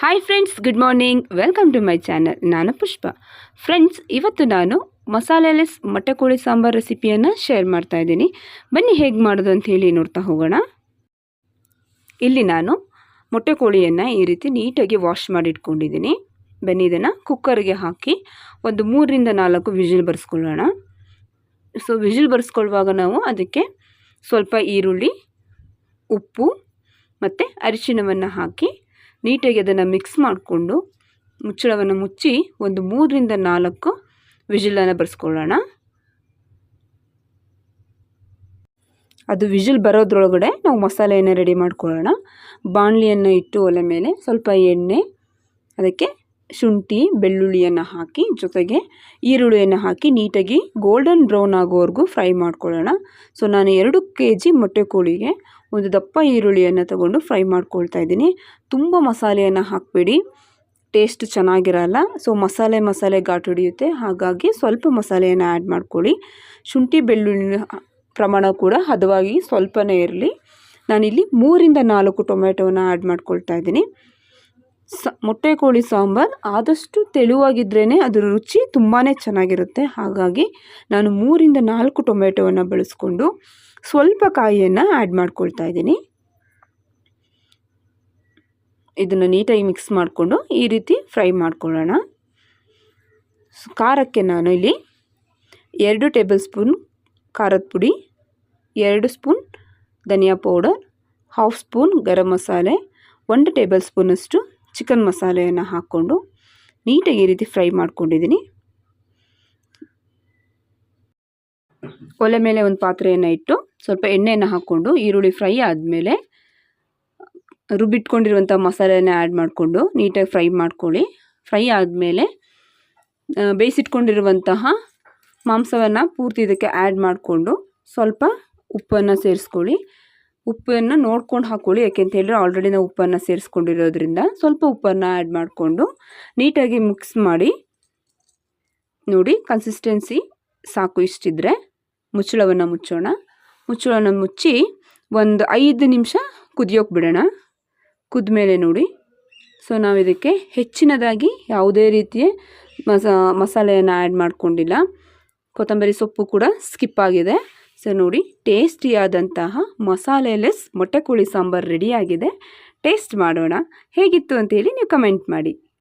Hi friends good morning welcome to my channel ನಾನು Pushpa friends ಇವತ್ತು ನಾನು ಮಸಾಲೆಲೆಸ್ ಮೊಟ್ಟೆ ಕೋಳಿ ಸಾಂಬಾರ್ ರೆಸಿಪಿಯನ್ನು ಶೇರ್ ಮಾಡ್ತಾ ಇದ್ದೀನಿ. ಬನ್ನಿ ಹೇಗೆ ಮಾಡೋದು ಅಂತ ಹೇಳಿ ನೋಡ್ತಾ ಹೋಗೋಣ. ಇಲ್ಲಿ ನಾನು ಮೊಟ್ಟೆ ಕೋಳಿಯನ್ನು ಈ ರೀತಿ ನೀಟಾಗಿ ವಾಶ್ ಮಾಡಿ ಇಟ್ಕೊಂಡಿದ್ದೀನಿ ಬನ್ನಿ ಇದನ್ನು ಕುಕ್ಕರ್ಗೆ ಹಾಕಿ ಒಂದು ಮೂರರಿಂದ ನಾಲ್ಕು ವಿಜಿಲ್ ಬರೆಸ್ಕೊಳ್ಳೋಣ. ಸೊ ವಿಜಿಲ್ ಬರೆಸ್ಕೊಳ್ಳುವಾಗ ನಾವು ಅದಕ್ಕೆ ಸ್ವಲ್ಪ ಈರುಳ್ಳಿ, ಉಪ್ಪು ಮತ್ತು ಅರಿಶಿನವನ್ನು ಹಾಕಿ ನೀಟಾಗಿ ಅದನ್ನು ಮಿಕ್ಸ್ ಮಾಡಿಕೊಂಡು ಮುಚ್ಚಳವನ್ನು ಮುಚ್ಚಿ ಒಂದು ಮೂರರಿಂದ ನಾಲ್ಕು ವಿಜಿಲನ್ನು ಬರೆಸ್ಕೊಳ್ಳೋಣ. ಅದು ವಿಜಿಲ್ ಬರೋದ್ರೊಳಗಡೆ ನಾವು ಮಸಾಲೆಯನ್ನು ರೆಡಿ ಮಾಡ್ಕೊಳ್ಳೋಣ. ಬಾಣಲಿಯನ್ನು ಇಟ್ಟು ಒಲೆ ಮೇಲೆ ಸ್ವಲ್ಪ ಎಣ್ಣೆ, ಅದಕ್ಕೆ ಶುಂಠಿ, ಬೆಳ್ಳುಳ್ಳಿಯನ್ನು ಹಾಕಿ ಜೊತೆಗೆ ಈರುಳ್ಳಿಯನ್ನು ಹಾಕಿ ನೀಟಾಗಿ ಗೋಲ್ಡನ್ ಬ್ರೌನ್ ಆಗೋವರೆಗೂ ಫ್ರೈ ಮಾಡ್ಕೊಳ್ಳೋಣ. ಸೊ ನಾನು ಎರಡು ಕೆ ಜಿ ಮೊಟ್ಟೆ ಕೋಳಿಗೆ ಒಂದು ದಪ್ಪ ಈರುಳ್ಳಿಯನ್ನು ತಗೊಂಡು ಫ್ರೈ ಮಾಡ್ಕೊಳ್ತಾ ಇದ್ದೀನಿ. ತುಂಬ ಮಸಾಲೆಯನ್ನು ಹಾಕಬೇಡಿ. ಟೇಸ್ಟ್ ಚೆನ್ನಾಗಿರಲ್ಲ. ಸೊ ಮಸಾಲೆ ಮಸಾಲೆ ಘಾಟ್ ಹಿಡಿಯುತ್ತೆ. ಹಾಗಾಗಿ ಸ್ವಲ್ಪ ಮಸಾಲೆಯನ್ನು ಆ್ಯಡ್ ಮಾಡ್ಕೊಳ್ಳಿ. ಶುಂಠಿ ಬೆಳ್ಳುಳ್ಳಿ ಪ್ರಮಾಣ ಕೂಡ ಹದವಾಗಿ ಸ್ವಲ್ಪನೇ ಇರಲಿ. ನಾನಿಲ್ಲಿ ಮೂರಿಂದ ನಾಲ್ಕು ಟೊಮೆಟೊವನ್ನು ಆ್ಯಡ್ ಮಾಡ್ಕೊಳ್ತಾ ಇದ್ದೀನಿ. ಸ, ಮೊಟ್ಟೆ ಕೋಳಿ ಸಾಂಬಾರು ಆದಷ್ಟು ತೆಳುವಾಗಿದ್ರೇ ಅದರ ರುಚಿ ತುಂಬಾ ಚೆನ್ನಾಗಿರುತ್ತೆ. ಹಾಗಾಗಿ ನಾನು ಮೂರಿಂದ ನಾಲ್ಕು ಟೊಮೆಟೊವನ್ನು ಬಳಸ್ಕೊಂಡು ಸ್ವಲ್ಪ ಕಾಯಿಯನ್ನು ಆ್ಯಡ್ ಮಾಡ್ಕೊಳ್ತಾ ಇದ್ದೀನಿ. ಇದನ್ನು ನೀಟಾಗಿ ಮಿಕ್ಸ್ ಮಾಡಿಕೊಂಡು ಈ ರೀತಿ ಫ್ರೈ ಮಾಡ್ಕೊಳ್ಳೋಣ. ಖಾರಕ್ಕೆ ನಾನು ಇಲ್ಲಿ ಎರಡು ಟೇಬಲ್ ಸ್ಪೂನ್ ಖಾರದ ಪುಡಿ, ಎರಡು ಸ್ಪೂನ್ ಧನಿಯಾ powder, half spoon garam masala, ಒಂದು ಟೇಬಲ್ ಸ್ಪೂನಷ್ಟು ಚಿಕನ್ ಮಸಾಲೆಯನ್ನು ಹಾಕ್ಕೊಂಡು ನೀಟಾಗಿ ಈ ರೀತಿ ಫ್ರೈ ಮಾಡ್ಕೊಂಡಿದ್ದೀನಿ. ಒಲೆ ಮೇಲೆ ಒಂದು ಪಾತ್ರೆಯನ್ನು ಇಟ್ಟು ಸ್ವಲ್ಪ ಎಣ್ಣೆಯನ್ನು ಹಾಕ್ಕೊಂಡು ಈರುಳ್ಳಿ ಫ್ರೈ ಆದಮೇಲೆ ರುಬ್ಬಿಟ್ಕೊಂಡಿರುವಂಥ ಮಸಾಲೆಯನ್ನು ಆ್ಯಡ್ ಮಾಡಿಕೊಂಡು ನೀಟಾಗಿ ಫ್ರೈ ಮಾಡ್ಕೊಳ್ಳಿ. ಫ್ರೈ ಆದಮೇಲೆ ಬೇಯಿಸಿಟ್ಕೊಂಡಿರುವಂತಹ ಮಾಂಸವನ್ನು ಪೂರ್ತಿ ಇದಕ್ಕೆ ಆ್ಯಡ್ ಮಾಡಿಕೊಂಡು ಸ್ವಲ್ಪ ಉಪ್ಪನ್ನು ಸೇರಿಸ್ಕೊಳ್ಳಿ. ಉಪ್ಪನ್ನು ನೋಡ್ಕೊಂಡು ಹಾಕ್ಕೊಳ್ಳಿ ಯಾಕೆಂತ ಹೇಳಿದ್ರೆ ಆಲ್ರೆಡಿ ನಾವು ಉಪ್ಪನ್ನು ಸೇರಿಸ್ಕೊಂಡಿರೋದ್ರಿಂದ ಸ್ವಲ್ಪ ಉಪ್ಪನ್ನು ಆ್ಯಡ್ ಮಾಡಿಕೊಂಡು ನೀಟಾಗಿ ಮಿಕ್ಸ್ ಮಾಡಿ ನೋಡಿ ಕನ್ಸಿಸ್ಟೆನ್ಸಿ ಸಾಕು ಇಷ್ಟಿದ್ರೆ. ಮುಚ್ಚಳವನ್ನು ಮುಚ್ಚೋಣ. ಮುಚ್ಚಳವನ್ನು ಮುಚ್ಚಿ ಒಂದು ಐದು ನಿಮಿಷ ಕುದಿಯೋಕೆ ಬಿಡೋಣ. ಕುದ್ಮೇಲೆ ನೋಡಿ. ಸೊ ನಾವು ಇದಕ್ಕೆ ಹೆಚ್ಚಿನದಾಗಿ ಯಾವುದೇ ರೀತಿಯ ಮಸಾ ಮಸಾಲೆಯನ್ನು ಆ್ಯಡ್ ಮಾಡಿಕೊಂಡಿಲ್ಲ. ಕೊತ್ತಂಬರಿ ಸೊಪ್ಪು ಕೂಡ ಸ್ಕಿಪ್ ಆಗಿದೆ. ಸೊ ನೋಡಿ, ಟೇಸ್ಟಿಯಾದಂತಹ ಮಸಾಲೆಲೆಸ್ ಮೊಟ್ಟೆ ಕೋಳಿ ಸಾಂಬಾರು ರೆಡಿಯಾಗಿದೆ. ಟೇಸ್ಟ್ ಮಾಡೋಣ. ಹೇಗಿತ್ತು ಅಂತೇಳಿ ನೀವು ಕಮೆಂಟ್ ಮಾಡಿ.